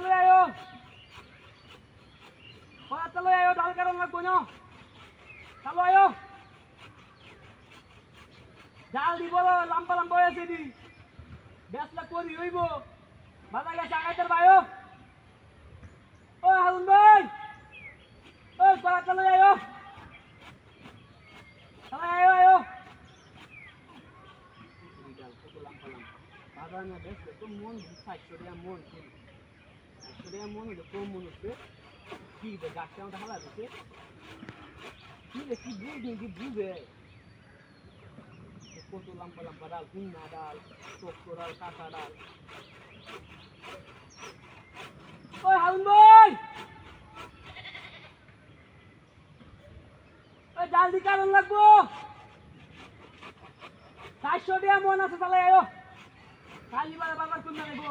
lu ayo. Pata lu ayo dal karon lagunya. Kalau ayo. Dal di bola lampa lampa ya sini. Gas lah kuat yoi bo. Mana. Oh halun boy. Oh pata lu ayo. Kalau ayo ayo. Padahal ada itu mon bisa curi mon. সাতশো টাকা মন হলে কম মন হচ্ছে কি গাছটা আমাদের হালা দিচ্ছে কি রে কি বুঝবি কি বুঝবে কত লম্বা লম্বা ডাল কুন্না ডাল টকটো ডাল কাঁচা ডাল ওই হারুন ভাই ওই ডাল দি কারণ লাগবো চারশো টাকা মন আছে তাহলে খালি বারে বারবার কুন্না নেব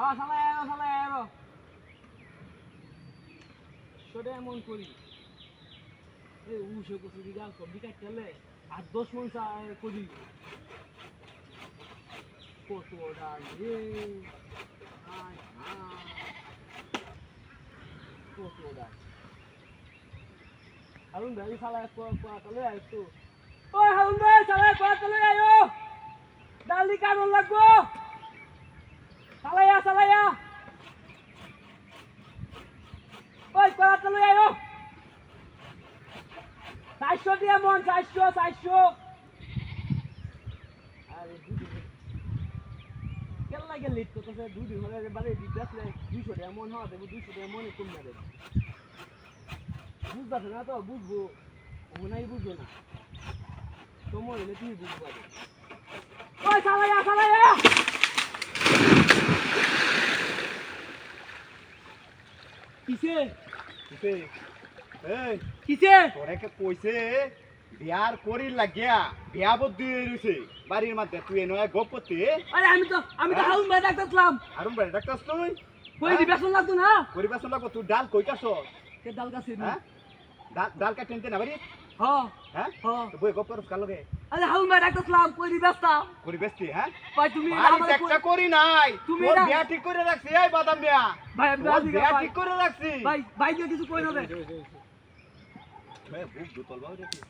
আয়ো সালাই আয়ো সেটা এমন করি। এই উসে কুসু দিঘা সবজি কাটলে আর দশ মন করি। কত ডাল রে। আয়। কত ডাল। হারুন ভাই সালা কোয়াতলে আইতো ওই হারুন ভাই সালা কোয়াতলে আয়ো। ডাল কারণ লাগবো। সালাইয়া ওই কোয়াতলে আয়ো। চারশো দিয়ে মন, চারশো চারশো। কেন লাগে লিট করতেছে? দুধ হলে বারে দিতে দুইশো টাকা মন হওয়া দেবো, দুইশো টাকা মনে কম দেবো বুঝতেছে না তো, বুঝব। ও নাই বুঝব না। সময় হলে তুমি বুঝতে পারবে ওই কিসে? কিসে? এই, কিসে? তোরে কে কইছে বিয়ার করি লাগিয়া বিয়া বদ্দি রইছে। বাড়ির মধ্যে তুই এনো গপ করতে? আরে আমি তো আমি তো হ্যাঁ? হাউন ভাই ডাক্তারলাম আরুম বাড়ি ডাক্তার তুই? কই দি বেসন লাগতো না? কই বেসন লাগতো তুই ডাল কই কাছ কে ডাল কাছে না? ডাল ডাল কাটেন না বাড়ি? হ্যাঁ? হ্যাঁ বই গপ কালকে আরে ভাই ব্যস্তা। তুই হ্যাঁ? ভাই তুমি আমারে একটা করি নাই। তুমি বিয়া ঠিক করে রাখছি এই বাদাম বিয়া। ভাই আমি বিয়া ঠিক করে রাখছি। ভাই ভাই কিছু কই না রে এ, বুক দুতল বাবু রে